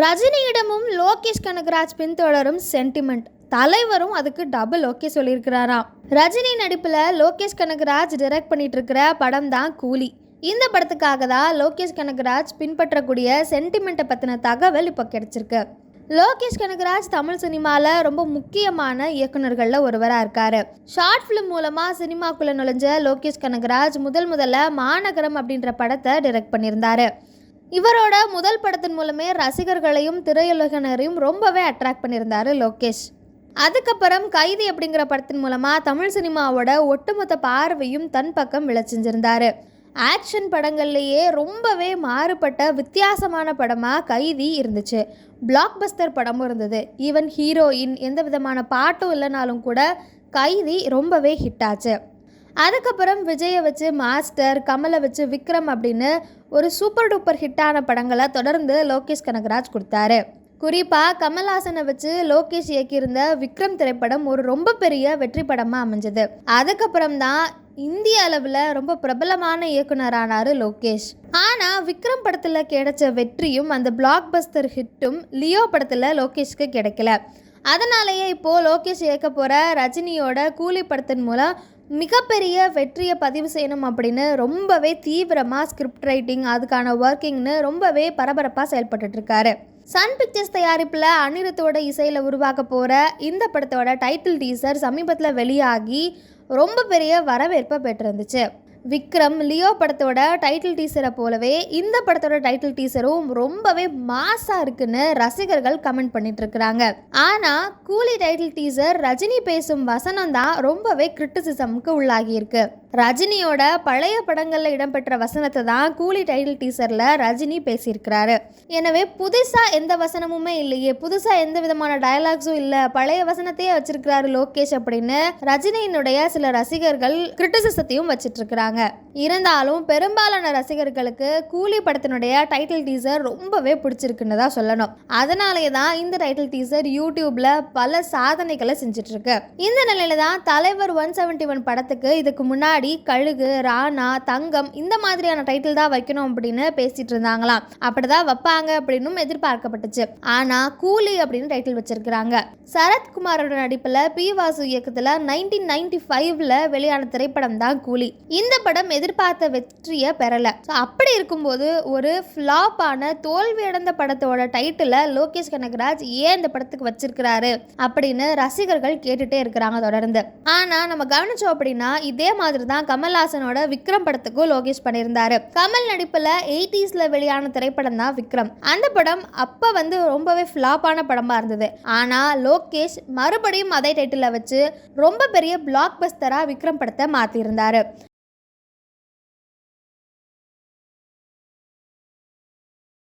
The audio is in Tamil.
ரஜினியிடமும் லோகேஷ் கனகராஜ் பின்தொடரும் சென்டிமெண்ட் தலைவரும் அதுக்கு டபுள் ஓகே சொல்லியிருக்கிறாராம் ரஜினி நடிப்பில் லோகேஷ் கனகராஜ் டைரக்ட் பண்ணிட்டு இருக்கிற படம் தான் கூலி. இந்த படத்துக்காக தான் லோகேஷ் கனகராஜ் பின்பற்றக்கூடிய சென்டிமெண்ட்டை பற்றின தகவல் இப்போ கிடைச்சிருக்கு. லோகேஷ் கனகராஜ் தமிழ் சினிமாவில் ரொம்ப முக்கியமான இயக்குனர்களில் ஒருவராக இருக்கார். ஷார்ட் ஃபிலிம் மூலமாக சினிமாக்குள்ளே நுழைஞ்ச லோகேஷ் கனகராஜ் முதல் முதல்ல மாநகரம் அப்படின்ற படத்தை டைரக்ட் பண்ணியிருந்தார். இவரோட முதல் படத்தின் மூலமே ரசிகர்களையும் திரையுலகினரையும் ரொம்பவே அட்ராக்ட் பண்ணியிருந்தாரு லோகேஷ். அதுக்கப்புறம் கைதி அப்படிங்கிற படத்தின் மூலமாக தமிழ் சினிமாவோட ஒட்டுமொத்த பார்வையும் தன் பக்கம் விளைச்சிஞ்சிருந்தாரு. ஆக்ஷன் படங்கள்லேயே ரொம்பவே மாறுபட்ட வித்தியாசமான படமாக கைதி இருந்துச்சு. பிளாக் பஸ்டர் படமும் இருந்தது. ஈவன் ஹீரோயின் எந்த விதமான பாட்டும் இல்லைனாலும் கூட கைதி ரொம்பவே ஹிட் ஆச்சு. அதுக்கப்புறம் விஜயை வச்சு மாஸ்டர் கமலை வச்சு விக்ரம் அப்படின்னு ஒரு சூப்பர் டூப்பர் ஹிட்டான படங்களை தொடர்ந்து லோகேஷ் கனகராஜ் கொடுத்தாரு. குறிப்பாக கமல்ஹாசனை வச்சு லோகேஷ் இயக்கியிருந்த விக்ரம் திரைப்படம் ஒரு ரொம்ப பெரிய வெற்றி படமாக அமைஞ்சது. அதுக்கப்புறம் தான் இந்திய அளவில் ரொம்ப பிரபலமான இயக்குனரானார் லோகேஷ். ஆனால் விக்ரம் படத்தில் கிடைச்ச வெற்றியும் அந்த பிளாக் பஸ்டர் ஹிட்டும் லியோ படத்தில் லோகேஷ்க்கு கிடைக்கல. அதனாலேயே இப்போது லோகேஷ் இயக்க போகிற ரஜினியோட கூலி படத்தின் மூலம் மிகப்பெரிய வெற்றியை பதிவு செய்யணும் அப்படின்னு ரொம்பவே தீவிரமாக ஸ்கிரிப்ட் ரைட்டிங் அதுக்கான ஒர்க்கிங்னு ரொம்பவே பரபரப்பாக செயல்பட்டுட்ருக்காரு சன் பிக்சர்ஸ் தயாரிப்பில் அனிருத்தோட இசையில் உருவாக்க போகிற இந்த படத்தோட டைட்டில் டீசர் சமீபத்தில் வெளியாகி ரொம்ப பெரிய வரவேற்பை பெற்றிருந்துச்சு. விக்ரம் லியோ படத்தோட டைட்டில் டீசரை போலவே இந்த படத்தோட டைட்டில் டீசரும் ரொம்பவே மாஸாக இருக்குன்னு ரசிகர்கள் கமெண்ட் பண்ணிட்டு இருக்கிறாங்க ஆனால் கூலி டைட்டில் டீசர் ரஜினி பேசும் வசனம் தான் ரொம்பவே கிரிட்டிசிசம்க்கு உள்ளாகி இருக்கு ரஜினியோட பழைய படங்களில் இடம்பெற்ற வசனத்தை தான் கூலி டைட்டில் டீசரில் ரஜினி பேசியிருக்கிறாரு. எனவே புதுசாக எந்த வசனமுமே இல்லையே புதுசாக எந்த விதமான டயலாக்ஸும் இல்லை பழைய வசனத்தையே வச்சிருக்கிறாரு லோகேஷ் அப்படின்னு ரஜினியினுடைய சில ரசிகர்கள் கிரிட்டிசிசத்தையும் வச்சிட்டு இருக்கிறாங்க இருந்தாலும் பெரும்பாலான ரசிகர்களுக்கு கூலி படத்தினுடைய டைட்டில் டீசர் ரொம்பவே பிடிச்சிருக்குன்னு தான் சொல்லணும். அதனாலே தான் இந்த டைட்டில் டீசர் யூடியூப்ல பல சாதனைகளை செஞ்சுட்டு இருக்கு இந்த நிலையில தான் தலைவர் ஒன் செவன்டி ஒன் படத்துக்கு இதுக்கு முன்னாடி கழுகு ராணா தங்கம் இந்த மாதிரியான டைட்டில் தான் வைக்கணும் அப்படின்னு பேசிட்டு இருந்தாங்களாம் அப்படிதான் வைப்பாங்க அப்படின்னும் எதிர்பார்க்கப்பட்டுச்சு. ஆனா கூலி அப்படின்னு டைட்டில் வச்சிருக்கிறாங்க. சரத்குமாரோட நடிப்புல பி வாசு இயக்கத்துல நைன்டீன் நைன்டி ஃபைவ்ல வெளியான திரைப்படம் தான் கூலி. இந்த படம் எதிர்பார்த்த வெற்றியை பெறலை. ஸோ அப்படி இருக்கும்போது ஒரு ஃப்ளாப்பான தோல்வியடைந்த படத்தோட டைட்டிலை லோகேஷ் கனகராஜ் ஏன் இந்த படத்துக்கு வச்சிருக்கிறாரு அப்படின்னு ரசிகர்கள் கேட்டுட்டே இருக்கிறாங்க தொடர்ந்து. ஆனால் நம்ம கவனிச்சோம் அப்படின்னா இதே மாதிரி தான் கமல்ஹாசனோட விக்ரம் படத்துக்கும் லோகேஷ் பண்ணியிருந்தாரு. கமல் நடிப்பில் எயிட்டிஸில் வெளியான திரைப்படம் தான் விக்ரம். அந்த படம் அப்போ வந்து ரொம்பவே ஃப்ளாப்பான படமாக இருந்தது. ஆனால் லோகேஷ் மறுபடியும் அதே டைட்டிலில் வச்சு ரொம்ப பெரிய பிளாக் பஸ்டராக விக்ரம் படத்தை மாற்றியிருந்தாரு